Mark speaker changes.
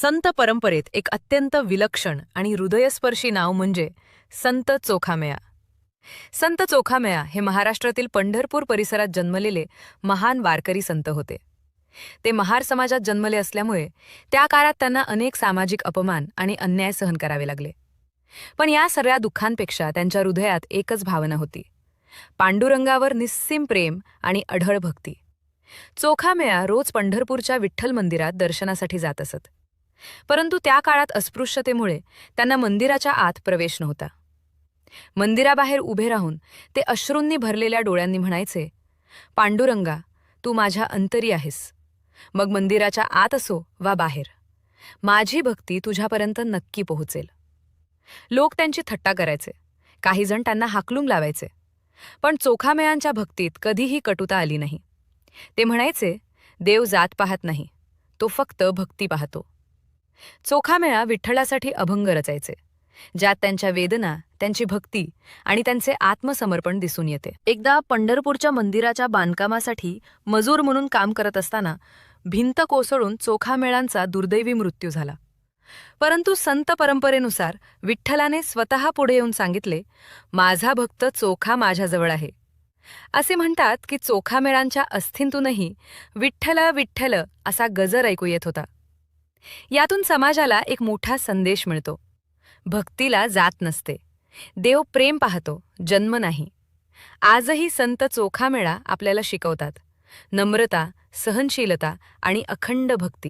Speaker 1: संत परंपरेत एक अत्यंत विलक्षण आणि हृदयस्पर्शी नाव म्हणजे संत चोखामेळा संत चोखामेळा हे महाराष्ट्रातील पंढरपूर परिसरात जन्मलेले महान वारकरी संत होते. ते महार समाजात जन्मले असल्यामुळे त्या काळात त्यांना अनेक सामाजिक अपमान आणि अन्याय सहन करावे लागले. पण या सगळ्या दुःखांपेक्षा त्यांच्या हृदयात एकच भावना होती. पांडुरंगावर निस्सीम प्रेम आणि अढळ भक्ती. चोखामेळा रोज पंढरपूरच्या विठ्ठल मंदिरात दर्शनासाठी जात असत. परंतु त्या काळात अस्पृश्यतेमुळे त्यांना मंदिराच्या आत प्रवेश नव्हता. मंदिराबाहेर उभे राहून ते अश्रूंनी भरलेल्या डोळ्यांनी म्हणायचे पांडुरंगा तू माझ्या अंतरी आहेस. मग मंदिराच्या आत असो वा बाहेर. माझी भक्ती तुझ्यापर्यंत नक्की पोहोचेल. लोक त्यांची थट्टा करायचे. काहीजण त्यांना हाकलून लावायचे. पण चोखामेळांच्या भक्तीत कधीही कटुता आली नाही. ते म्हणायचे देव जात पाहत नाही. तो फक्त भक्ती पाहतो. चोखामेळा विठ्ठलासाठी अभंग रचायचे. ज्यात त्यांच्या वेदना त्यांची भक्ती आणि त्यांचे आत्मसमर्पण दिसून येते. एकदा पंढरपूरच्या मंदिराच्या बांधकामासाठी मजूर म्हणून काम करत असताना भिंत कोसळून चोखामेळांचा दुर्दैवी मृत्यू झाला. परंतु संत परंपरेनुसार विठ्ठलाने स्वतः पुढे येऊन सांगितले माझा भक्त चोखा माझ्याजवळ आहे. असे म्हणतात की चोखामेळांच्या अस्थींतूनही विठ्ठल विठ्ठल असा गजर ऐकू येत होता. यातून समाजाला एक मोठा संदेश मिळतो. भक्तीला जात नसते. देव प्रेम पाहतो जन्म नाही. आजही संत चोखामेळा आपल्याला शिकवतात. नम्रता सहनशीलता आणि अखंड भक्ती.